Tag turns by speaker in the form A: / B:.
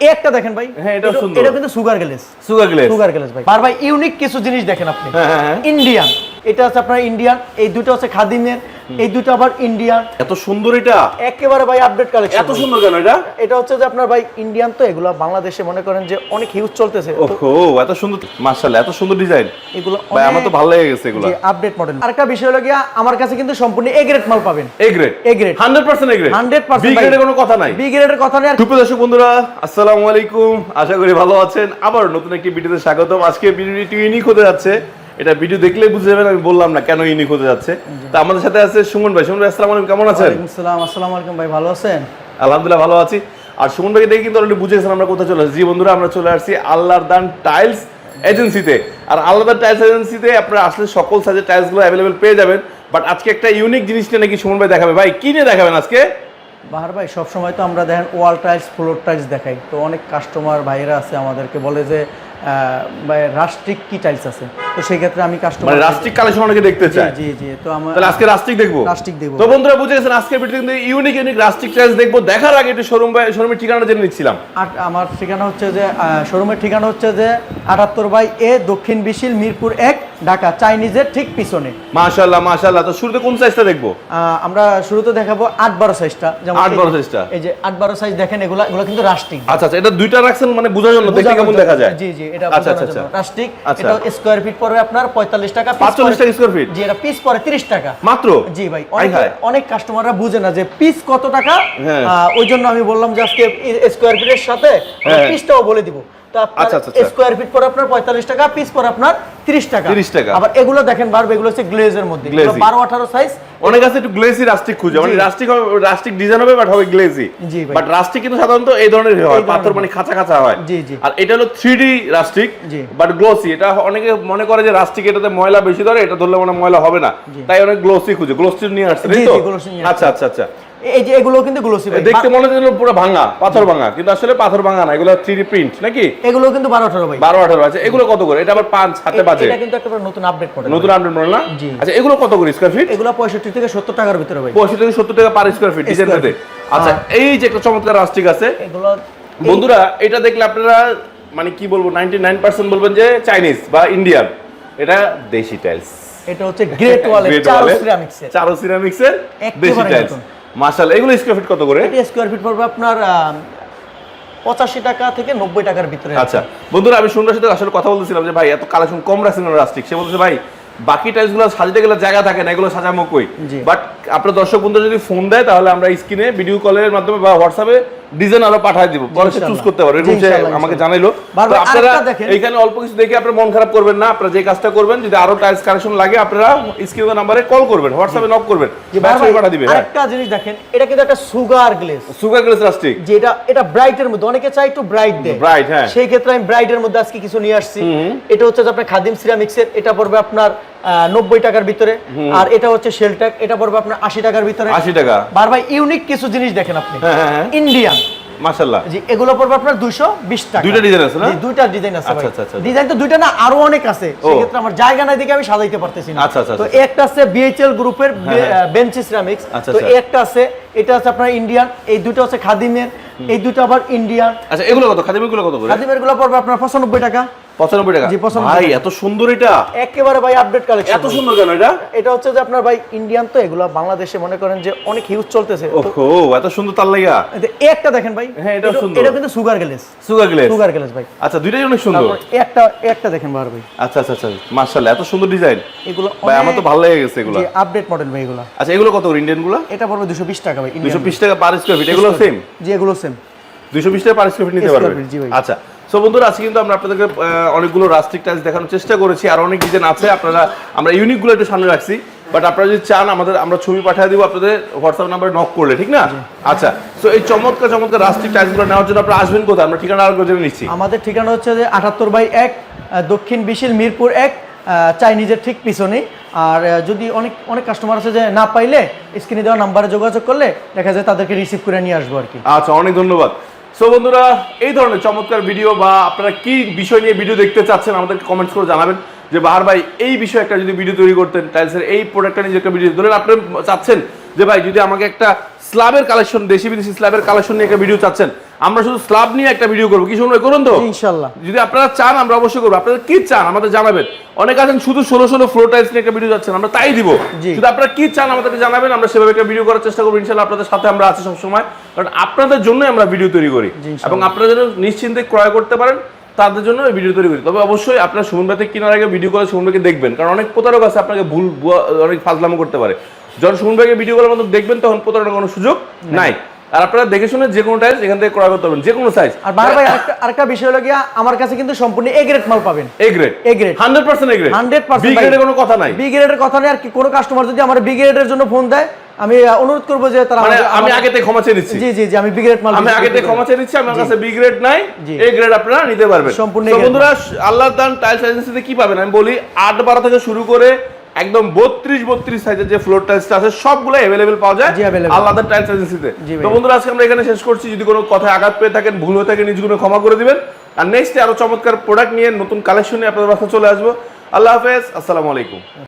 A: একটা দেখেন ভাই
B: হ্যাঁ,
A: এটা-
B: সুন্দর।
A: এটা কিন্তু sugar glaze.
B: Sugar glaze.
A: Sugar glaze ভাই। ভাই ইউনিক কিছু জিনিস দেখেন আপনি।
B: হ্যাঁ, হ্যাঁ, হ্যাঁ।
A: ইন্ডিয়ান। এটা হচ্ছে আপনার ইন্ডিয়ান এই দুটো হচ্ছে খাদিমের এই দুটো আবার ইন্ডিয়ান
B: এত সুন্দর এটা?
A: একেবারে ভাই আপডেট কালেকশন
B: এত সুন্দর কেন এটা?
A: এটা হচ্ছে যে আপনার ভাই ইন্ডিয়ান তো এগুলো বাংলাদেশে মনে করেন যে অনেক হিউজ চলতেছে।
B: ওহো এত সুন্দর মাশাআল্লাহ এত সুন্দর ডিজাইন
A: এগুলো
B: ভাই আমার তো ভালো লেগে গেছে এগুলো।
A: জি আপডেট মডেল আরেকটা বিষয় হলো গিয়া আমার কাছে কিন্তু সম্পূর্ণ এ গ্রেড মাল পাবেন।
B: A grade
A: A grade।
B: 100% A grade
A: 100%
B: B গ্রেডের কোনো কথা নাই।
A: বি গ্রেডের কথা নেই।
B: সুপ্রিয় দর্শক বন্ধুরা আসসালামু আলাইকুম। আশা করি ভালো আছেন। আবার নতুন একটি ভিডিওতে স্বাগতম। আজকে ভিডিওটি ইউনিক হতে যাচ্ছে। এটা ভিডিও দেখলে বুঝে যাবেন আমি বললাম না কেন ইউনিক হতে যাচ্ছে। তো আমাদের সাথে আছে সুমন ভাই। সুমন ভাই আসসালামু আলাইকুম কেমন আছেন?
A: আসসালাম আসসালামু আলাইকুম ভাই ভালো আছেন?
B: আলহামদুলিল্লাহ ভালো আছি। আর সুমন ভাইকে দেখে কিন্তু অলরেডি বুঝে গেছেন আমরা কোথায় চলে আসছি। জি বন্ধুরা আমরা চলে আসছি আল্লাহর দান টাইলস এজেন্সিতে আর আল্লাহর টাইলস এজেন্সিতে আপনারা আসলে সকল সাইজের টাইলসগুলো অ্যাভেলেবেল পেয়ে যাবেন। বাট আজকে একটা ইউনিক জিনিসটা নাকি সুমন ভাই দেখাবে। ভাই কি নিয়ে দেখাবেন আজকে?
A: বাহার ভাই সবসময় তো আমরা দেখেন ওয়াল টাইলস ফ্লোর টাইলস দেখাই। তো অনেক কাস্টমার ভাইরা আছে আমাদেরকে বলে যে আহ, ভাই রাষ্ট্রিক কি টাইলস আছে? তো সেই ক্ষেত্রে আমি কাস্টমার
B: মানে রাস্টিক কালেকশন অনেকে দেখতে চায়।
A: জি জি তো আমার
B: তাহলে আজকে রাস্টিক দেখব?
A: রাস্টিক দেখব।
B: তো বন্ধুরা বুঝে গেছেন আজকে ভিডিও কিন্তু ইউনিক ইউনিক রাস্টিক টাইলস দেখব। দেখার আগে একটু শোরুম বাই শোরুমের ঠিকানা জেনে নিচ্ছিলাম।
A: আর আমার ঠিকানা হচ্ছে যে শোরুমের ঠিকানা হচ্ছে যে আটাত্তর বাই এ দক্ষিণ বিশিল মিরপুর এক ঢাকা চাইনিজের ঠিক পিছনে।
B: মাশাআল্লাহ মাশাআল্লাহ। তো শুরুতে কোন সাইজটা দেখব?
A: আহ, আমরা শুরুতে দেখাবো আট বারো সাইজটা যেমন
B: আট
A: এই-
B: বারো সাইজটা?
A: এই যে আট বারো সাইজ দেখেন এগুলা এগুলো কিন্তু রাস্টিক
B: আচ্ছা আচ্ছা এটা দুইটা রাখছেন মানে বোঝার জন্য দেখতে কেমন দেখা যায়?
A: জি জি এটা
B: আচ্ছা আচ্ছা আচ্ছা।
A: রাস্টিক
B: আচ্ছা।
A: এটা স্কোয়ার ফিট পড়বে আপনার পঁয়তাল্লিশ টাকা পাঁচচল্লিশ
B: টাকা স্কোয়ার ফিট
A: জি এটা পিস পরে তিরিশ টাকা
B: মাত্র
A: জি ভাই অনেক
B: হায়।
A: অনেক কাস্টমাররা বুঝে না যে পিস কত টাকা
B: হ্যাঁ।
A: ওই জন্য আমি বললাম যে আজকে স্কোয়ার ফিটের সাথে
B: হ্যাঁ।
A: পিসটাও বলে দিব তো আপনার
B: আচ্ছা, আচ্ছা, আচ্ছা।
A: স্কোয়ার ফিট পরে আপনার পঁয়তাল্লিশ টাকা পিস পরে আপনার তিরিশ টাকা।
B: 30 টাকা।
A: আবার এগুলো দেখেন বারবে এগুলো হচ্ছে গ্লেজের মধ্যে।
B: Glaze।
A: বারো আঠারো সাইজ
B: অনেক আছে একটু গ্লেসি রাস্টিক খুঁজে। মানে রাস্টিক রাস্টিক ডিজাইন হবে বাট হবে গ্লেসি বাট রাস্টিক কিন্তু সাধারণত এই ধরনের হয়। পাথর মানে খাঁচা খাঁচা হয়। আর এটা হলো three D rustic but glossy এটা অনেকে মনে করে যে রাস্টিক এটাতে ময়লা বেশি ধরে এটা ধরলে মানে ময়লা হবে না। তাই অনেক গ্লোসি খুঁজে। গ্লোসি নিয়ে আসছে তাই তো?
A: জি, glossy নিয়ে
B: আচ্ছা আচ্ছা আচ্ছা।
A: এই যে এগুলো কিন্তু গ্লোসি
B: দেখতে মনে হচ্ছে পুরো ভাঙা পাথর ভাঙা কিন্তু আসলে পাথর ভাঙা না এগুলো থ্রি প্রিন্ট নাকি?
A: এগুলো কিন্তু বারো আঠারো ভাই
B: বারো আঠারো আছে এগুলো কত করে? এটা আবার পাঁচ হাতে বাজে।
A: এটা কিন্তু একটা নতুন আপডেট
B: নতুন আপডেট মডেল না?
A: জি।
B: আচ্ছা এগুলো কত করে স্কোয়ার ফিট
A: এগুলো পঁয়ষট্টি থেকে সত্তর টাকার ভিতরে ভাই।
B: পঁয়ষট্টি থেকে সত্তর টাকা পার স্কোয়ার ফিট আচ্ছা
A: হ্যাঁ।
B: এই যে একটা চমৎকার রাস্টিক আছে।
A: এগুলো
B: বন্ধুরা এটা দেখলে আপনারা মানে কি বলব নাইনটি নাইন পার্সেন্ট বলবেন যে চাইনিজ বা ইন্ডিয়ান এটা দেশি টাইলস
A: এটা হচ্ছে গ্রেট ওয়ালের চারো সিরামিক্স এর
B: চারো সিরামিক্সের দেশি টাইলস মাশাল এগুলো স্কোয়ার ফিট কত করে?
A: এটা স্কোয়ার ফিট পড়বে আপনার পঁচাশি টাকা থেকে নব্বই টাকার ভিতরে
B: আচ্ছা বন্ধুরা আমি সুন্দর সাথে আসলে কথা বলতেছিলাম যে ভাই এত কালেকশন কম রাখছেন রাস্টিক সে বলছে ভাই বাকি টাইলসগুলো সাজাতে গেলে জায়গা থাকে না এগুলো সাজামো কই। বাট আপনার দর্শক বন্ধু যদি ফোন দেয় তাহলে আমরা স্ক্রিনে ভিডিও কলের মাধ্যমে বা হোয়াটসঅ্যাপে ডিজাইন আরও পাঠিয়ে দিব পরে সে চুজ করতে পারবে। এরকম সে আমাকে জানাইলো। আপনারা। এইখানে অল্প কিছু দেখে আপনার মন খারাপ করবেন না আপনারা যে কাজটা করবেন যদি আরও টাইলস কালেকশন লাগে আপনারা স্ক্রিনের নাম্বারে কল করবেন হোয়াটসঅ্যাপে নক করবেন বারবার পাঠিয়ে দিবে হ্যাঁ।
A: আরেকটা জিনিস দেখেন এটা কিন্তু একটা sugar glaze
B: sugar glaze rustic
A: যে এটা ব্রাইটের মধ্যে অনেকে চাই একটু ব্রাইট দেয়।
B: Bright, হ্যাঁ।
A: সেই ক্ষেত্রে আমি ব্রাইটের মধ্যে আজকে কিছু নিয়ে আসছি। এটা হচ্ছে যে আপনার খাদিম সিরামিক্সের এটা পড়বে আপনার নব্বই টাকার ভিতরে। আর এটা হচ্ছে শেলট্যাক এটা পড়বে আপনার আশি টাকার ভিতরে।
B: আশি টাকা।
A: বারবার ইউনিক কিছু জিনিস দেখেন আপনি।
B: হ্যাঁ, হ্যাঁ, হ্যাঁ।
A: ইন্ডিয়ান
B: মাশাল্লাহ
A: জি এগুলো পড়বে আপনার দুইশো বিশ টাকা।
B: দুইটা ডিজাইন আছে না?
A: দুইটা ডিজাইন আছে
B: আচ্ছা, আচ্ছা, আচ্ছা।
A: ডিজাইন তো দুইটা না আরও অনেক আছে। সেক্ষেত্রে আমার জায়গা নাই দেখে আমি সাজাইতে পারতেছি না।
B: আচ্ছা, আচ্ছা,
A: তো
B: আচ্ছা।
A: একটা আছে বিএইচএল গ্রুপের
B: হ্যাঁ।
A: বেঞ্চি সিরামিক্স
B: আচ্ছা,
A: তো
B: আচ্ছা।
A: একটা আছে এটা আছে আপনার ইন্ডিয়ান এই দুটো আছে খাদিমের এই দুটো আবার ইন্ডিয়ান
B: আচ্ছা এগুলো কত? খাদিমেরগুলো কত করে?
A: খাদিমেরগুলো পড়বে আপনার পঁচানব্বই টাকা।
B: পঁচানব্বই টাকা।
A: জি, 95
B: ভাই এত সুন্দর এটা।
A: একেবারে ভাই আপডেট কালেকশন
B: এত সুন্দর কেন এটা?
A: এটা হচ্ছে যে আপনার ভাই ইন্ডিয়ান তো এগুলো বাংলাদেশে মনে করেন যে অনেক হিউজ চলতেছে।
B: ওহো এত সুন্দর তার লাগা
A: একটা দেখেন ভাই
B: হ্যাঁ,
A: এটা-
B: সুন্দর।
A: এটা কিন্তু sugar glaze
B: sugar glaze
A: sugar glaze ভাই।
B: আচ্ছা দুইটাই অনেক সুন্দর।
A: একটা একটা দেখেন বার ভাই।
B: আচ্ছা আচ্ছা আচ্ছা মার্শাল্লাহ এত সুন্দর ডিজাইন
A: এগুলো
B: ভাই আমার তো ভালো লেগে গেছে এগুলো।
A: যে আপডেট মডেল ভাই এগুলো।
B: আচ্ছা এগুলো কত ইন্ডিয়ানগুলো?
A: এটা পড়বে দুশো বিশ টাকা ভাই
B: দুশো
A: Indian
B: বিশ টাকা পার স্কোয়ার ফিট এগুলো সেম
A: জি এগুলো সেম
B: দুশো বিশ টাকা পার স্কোয়ার ফিট নিতে পারবে।
A: জি।
B: আচ্ছা সো বন্ধুরা আজকে কিন্তু আমরা আপনাদেরকে অনেকগুলো রাস্টিক টাইলস দেখানোর চেষ্টা করেছি আর অনেক ডিজাইন আছে আপনারা আমরা ইউনিকগুলো একটু সামনে রাখছি বাট আপনারা যদি চান আমাদের আমরা ছবি পাঠিয়ে দিব আপনাদের হোয়াটসঅ্যাপ নাম্বারে নক করলে ঠিক না? আচ্ছা সো এই চমৎকার চমৎকার রাস্টিক টাইলসগুলো নেওয়ার জন্য আপনারা আসবেন কোথায়? আমরা ঠিকানা আর জেনে নিচ্ছি।
A: আমাদের ঠিকানা হচ্ছে যে আটাত্তর বাই এক দক্ষিণ বিশিল মিরপুর এক চাইনিজের ঠিক পিছনে। আর যদি অনেক অনেক কাস্টমার আছে যে না পাইলে স্ক্রিনে দেওয়া নাম্বারে যোগাযোগ করলে দেখা যায় তাদেরকে রিসিভ করে নিয়ে আসব আর কি।
B: আচ্ছা অনেক ধন্যবাদ। সো বন্ধুরা, এই ধরনের চমৎকার ভিডিও বা আপনারা কি বিষয় নিয়ে ভিডিও দেখতে চাচ্ছেন, আমাদেরকে কমেন্টস করে জানাবেন। যে বাহার ভাই, এই বিষয়ে একটা যদি ভিডিও তৈরি করতেন টাইলসের এই প্রোডাক্টটা নিয়ে একটা ভিডিও ধরেন আপনি চাচ্ছেন যে ভাই, যদি আমাকে একটা স্ল্যাবের কালেকশন দেশি বিদেশি স্ল্যাবের কালেকশন নিয়ে একটা ভিডিও চাচ্ছেন আমরা শুধু স্ল্যাব নিয়ে একটা ভিডিও করব। কি শুনবে করুন তো?
A: ইনশাল্লাহ।
B: যদি আপনারা চান আমরা অবশ্যই করব। আপনারা কি চান আমাদের জানাবেন। অনেক আছেন শুধু ষোলো ষোলো ফ্লোর টাইলস নিয়ে একটা ভিডিও যাচ্ছেন আমরা তাই দিব। যদি আপনারা কি চান আমাদেরকে জানাবেন আমরা সেভাবে একটা ভিডিও করার চেষ্টা করব। ইনশাল্লাহ আপনাদের সাথে আমরা আছি সবসময়। কারণ আপনাদের জন্য আমরা ভিডিও তৈরি করি। এবং আপনারা যেন নিশ্চিন্তে ক্রয় করতে পারেন তাদের জন্য ভিডিও তৈরি করি। তবে অবশ্যই আপনার সুমন ভাইতে কেনার আগে ভিডিও করে সুমন ভাইকে দেখবেন। কারণ অনেক প্রতারক আছে আপনাকে ভুল অনেক ফাজলামো করতে পারে। যখন সুমন ভাইকে ভিডিও করার মতো দেখবেন তখন প্রতারণার কোনো সুযোগ নাই। আর আপনারা দেখে শুনে যে কোনো এখান থেকে ক্রয় করতে পারবেন যে কোনো সাইজ
A: আর বাহার ভাই আরেকটা- বিষয় হলো গিয়া আমার কাছে কিন্তু সম্পূর্ণ এ গ্রেড মাল পাবেন।
B: A grade
A: grade।
B: Hundred percent A grade
A: 100%
B: B গ্রেডের কোনো কথা নাই।
A: বি গ্রেডের কথা নেই আর কি কোনো কাস্টমার যদি আমার বি গ্রেডের জন্য ফোন দেয় আমি অনুরোধ করব যে তারা
B: মানে আমি আগে থেকে ক্ষমা চেয়ে নিচ্ছি।
A: জি জি জি আমি বি গ্রেড মাল
B: আমি আগে থেকে ক্ষমা চেয়ে নিচ্ছি আমার কাছে বি গ্রেড নাই। এ গ্রেড আপনারা নিতে পারবেন।
A: সম্পূর্ণ
B: বন্ধুরা আল্লাহ দান টাইলস এজেন্সিতে কি পাবেন? আমি বলি আট বারো থেকে শুরু করে একদম বত্রিশ বত্রিশ সাইজের যে ফ্লোর টাইলসটা আছে সবগুলো অ্যাভেলেবেল পাওয়া যায় আলাদা টাইলস এজেন্সিতে তো বন্ধুরা আজকে আমরা এখানে শেষ করছি। যদি কোনো কথায় আঘাত পেয়ে থাকেন ভুল হয়ে থাকে নিজগুলো ক্ষমা করে দিবেন। আর নেক্সট আরও চমৎকার প্রোডাক্ট নিয়ে নতুন কালেকশন নিয়ে আপনাদের বাসা চলে আসব। আল্লাহ হাফেজ আসসালামু আলাইকুম।